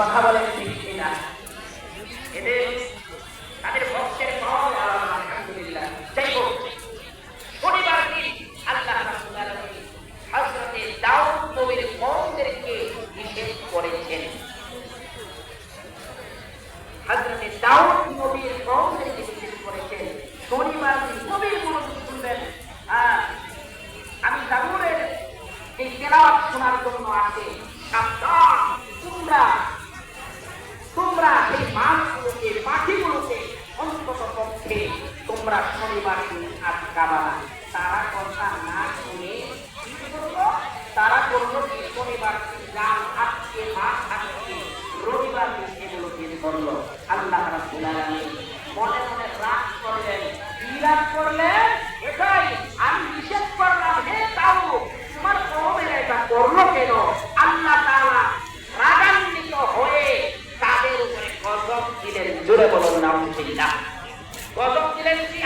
কথা বলেন কিনা এদের তাদের ভক্তের পাওয়া আলহামদুলিল্লাহ যাই হোক শনিবার দিন আল্লাহ হযরতে দাউদ নবীর কওমদেরকে নিষেধ করেছেন হযরতে দাউদ নবীর কওমদেরকে নিষেধ করেছেন শনিবার দিন নবীর মনোযোগ শুনবেন হ্যাঁ আমি জাবুরের এই তেলাওয়াত শোনার জন্য আসে সাবধান। তোমরা তোমরা সেই মাছগুলোকে, পাখিগুলোকে অন্তত পক্ষে তোমরা শনিবার দিন আটকাবা তারা কথা না শুনে তারা করল কি শনিবার দিন জাল আটকে মাছ আটকে রবিবার দিন এগুলো বের করল। আল্লাহ আলামিন মনে মনে রাগ করলেন কি রাগ করলেন এটাই আমি নিষেধ করলাম হে তাও তোমার কমের এটা করল কেন আল্লাহ তাআলা রাগান্বিত হয়ে তাদের উপরে গজব দিলেন জোরে বলুন নাউজুবিল্লাহ গজব দিলেন কি?